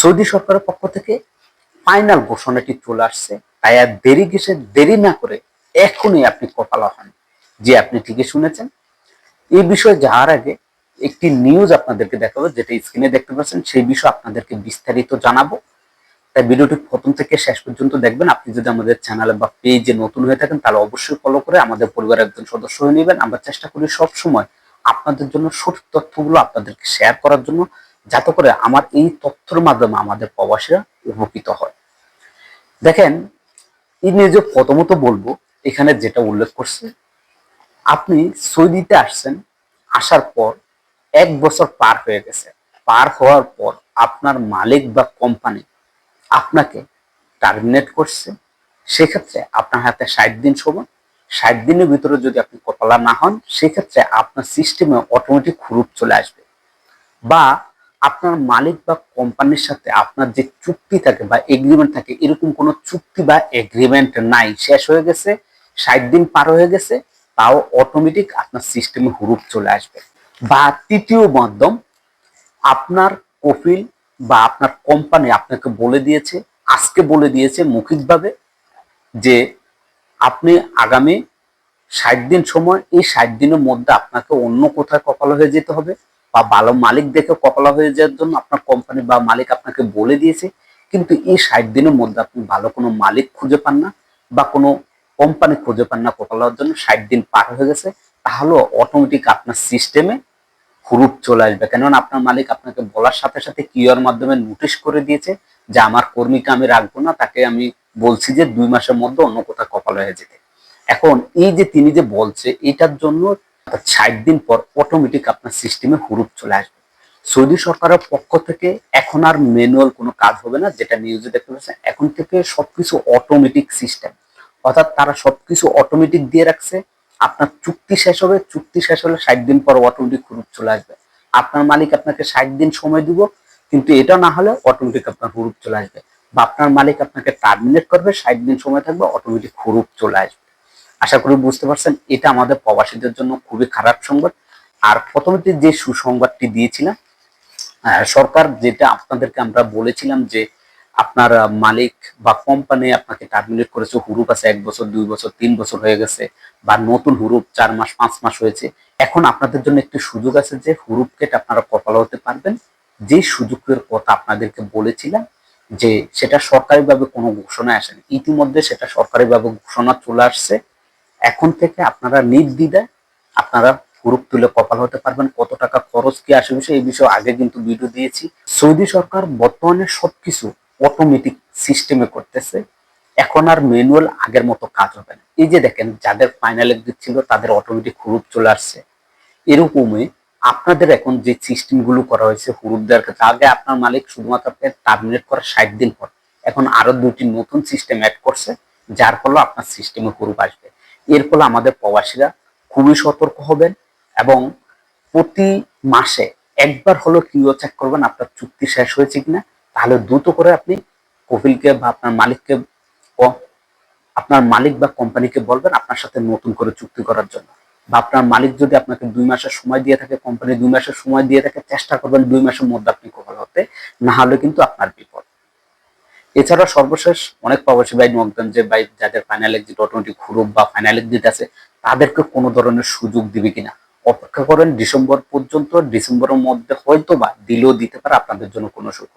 Saudi সরকারের পক্ষ থেকে ফাইনাল ঘোষণাটি চলে আসছে। তাই আর দেরি গেছে দেরি না করে এখনই আপনি কপালা হন যে আপনি ঠিকই শুনেছেন। এই বিষয়ে যাওয়ার আগে একটি নিউজ আপনাদেরকে দেখাবো, যেটা স্ক্রিনে দেখতে পাচ্ছেন। সেই বিষয়ে আপনাদেরকে বিস্তারিত জানাব। তাই ভিডিওটি প্রথম থেকে শেষ পর্যন্ত দেখবেন। আপনি যদি আমাদের চ্যানেলে বা পেজে নতুন হয়ে থাকেন, তাহলে অবশ্যই ফলো করে আমাদের পরিবারের একজন সদস্য হয়ে নেবেন। আমরা চেষ্টা করি সব সময় আপনাদের জন্য সঠিক তথ্যগুলো আপনাদেরকে শেয়ার করার জন্য। যাতে করে আমার এই তথ্যের মাধ্যমে আমাদের প্রবাসীরা উপকৃত হয়। দেখেন, এই নিয়ে যে প্রথমত বলব, এখানে যেটা উল্লেখ করছে, আপনি সৌদিতে আসছেন, আসার পর এক বছর পার হয়ে গেছে। পার হওয়ার পর আপনার মালিক বা কোম্পানি আপনাকে টার্মিনেট করছে। সেক্ষেত্রে আপনার হাতে ষাট দিন সময়। ষাট দিনের ভিতরে যদি আপনি কপালা না হন, সেক্ষেত্রে আপনার সিস্টেমে অটোমেটিক হুরুপ চলে আসবে। বা আপনার মালিক বা কোম্পানির সাথে আপনার যে চুক্তি থাকে বা এগ্রিমেন্ট থাকে, এরকম কোনো চুক্তি বা এগ্রিমেন্ট নাই। শেষ হয়ে গেছে, ষাট দিন পার হয়ে গেছে, তাও অটোমেটিক আপনার সিস্টেমে হুরুপ চলে আসবে। বা তৃতীয় মাধ্যম, আপনার কফিল বা আপনার কোম্পানি আপনাকে বলে দিয়েছে, আজকে বলে দিয়েছে মৌখিকভাবে যে আপনি আগামী ষাট দিন সময়, এই ষাট দিনের মধ্যে আপনাকে অন্য কোথায় কপাল হয়ে যেতে হবে। বা ভালো মালিক দেখে কপালা হয়ে যাওয়ার জন্য আপনার কোম্পানি বা মালিক আপনাকে বলে দিয়েছে। কিন্তু এই ষাট দিনের মধ্যে আপনি ভালো কোনো মালিক খুঁজে পান না বা কোনো কোম্পানি খুঁজে পান না কপাল হওয়ার জন্য ষাট দিন পার হয়ে গেছে তাহলে অটোমেটিক আপনার সিস্টেমে হুরুপ চলে আসবে। কেননা আপনার মালিক আপনাকে বলার সাথে সাথে কিওর মাধ্যমে নোটিশ করে দিয়েছে যে আমার কর্মীকে আমি রাখব না, তাকে আমি বলছি যে দুই মাসের মধ্যে অন্য কোথাও কপাল হয়ে যেতে। এখন এই যে তিনি যে বলছে, এটার জন্য ষাট দিন পর অটোমেটিক আপনার সিস্টেমে হুরুপ চলে আসবে। সৌদি সরকারের পক্ষ থেকে এখন আর ম্যানুয়াল কোনো কাজ হবে না, যেটা নিউজে দেখতে পাচ্ছেন। এখন থেকে সবকিছু অটোমেটিক সিস্টেম অর্থাৎ তারা সবকিছু অটোমেটিক দিয়ে রাখছে। আপনার চুক্তি শেষ হবে, চুক্তি শেষ হলে ষাট দিন পর অটোমেটিক হুরুপ চলে আসবে। আপনার মালিক আপনাকে ষাট দিন সময় দিব, কিন্তু এটা না হলে অটোমেটিক আপনার হুরুপ চলে আসবে। বা আপনার মালিক আপনাকে টার্মিনেট করবে, ষাট দিন সময় থাকবে অটোমেটিক হুরুপ চলে আসবে। আশা করি বুঝতে পারছেন, এটা আমাদের প্রবাসীদের জন্য খুবই খারাপ সংবাদ। আর প্রথমে যে সুসংবাদটি দিয়েছিলাম সরকার যেটা আপনাদেরকে আমরা বলেছিলাম যে আপনার মালিক বা কোম্পানি আপনাকে টার্মিনেট করেছে, হুরুপ আছে এক বছর, দুই বছর, তিন বছর হয়ে গেছে, বা নতুন হুরুপ চার মাস, পাঁচ মাস হয়েছে। এখন আপনাদের জন্য একটি সুযোগ আছে যে হুরুপ কেটে আপনারা কপাল হতে পারবেন। যে সুযোগের কথা আপনাদেরকে বলেছিলাম, যে সেটা সরকারিভাবে কোনো ঘোষণা আসেনি। ইতিমধ্যে সেটা সরকারিভাবে ঘোষণা চলে আসছে। এখন থেকে আপনারা নির্দ্বিধায় আপনারা গ্রুপ তুলে কপাল হতে পারবেন, কত টাকা খরচ কি আসে বিষয়ে এই বিষয়ে আগে কিন্তু ভিডিও দিয়েছি। সৌদি সরকার বর্তমানে সবকিছু অটোমেটিক সিস্টেমে করতেছে, এখন আর ম্যানুয়াল আগের মতো কাজ হবে না। এই যে দেখেন, যাদের ফাইনাল এক্সিট ছিল, তাদের অটোমেটিক হুরুপ চলে আসছে। এরকমই আপনাদের এখন যে সিস্টেমগুলো করা হয়েছে, হুরুপ দেওয়ার ক্ষেত্রে, আগে আপনার মালিক শুধুমাত্র টার্মিনেট করার ষাট দিন পর, এখন আরও দুটি নতুন সিস্টেম অ্যাড করছে, যার ফলে আপনার সিস্টেমে হুরুপ আসবে। এর ফলে আমাদের প্রবাসীরা খুবই সতর্ক হবেন এবং প্রতি মাসে একবার হলো কিও চেক করবেন আপনার চুক্তি শেষ হয়েছে কিনা। তাহলে দ্রুত করে আপনি কপিলকে বা আপনার মালিককে আপনার মালিক বা কোম্পানিকে বলবেন আপনার সাথে নতুন করে চুক্তি করার জন্য। বা আপনার মালিক যদি আপনাকে দুই মাসের সময় দিয়ে থাকে, কোম্পানি দুই মাসের সময় দিয়ে থাকে, চেষ্টা করবেন দুই মাসের মধ্যে আপনি কপাল হতে। না হলে কিন্তু আপনার বিপদ। এছাড়া সর্বশেষ অনেক প্রবাসী ভাই নক যে, ভাই, যাদের ফাইনাল এক্সিট অটোমেটিক হুরুপ বা ফাইনাল এক্সিট আছে, তাদেরকে কোনো ধরনের সুযোগ দিবে কিনা? অপেক্ষা করেন, ডিসেম্বর পর্যন্ত, ডিসেম্বরের মধ্যে হয়তো বা দিলেও দিতে পারে, আপনাদের জন্য কোনো সুযোগ।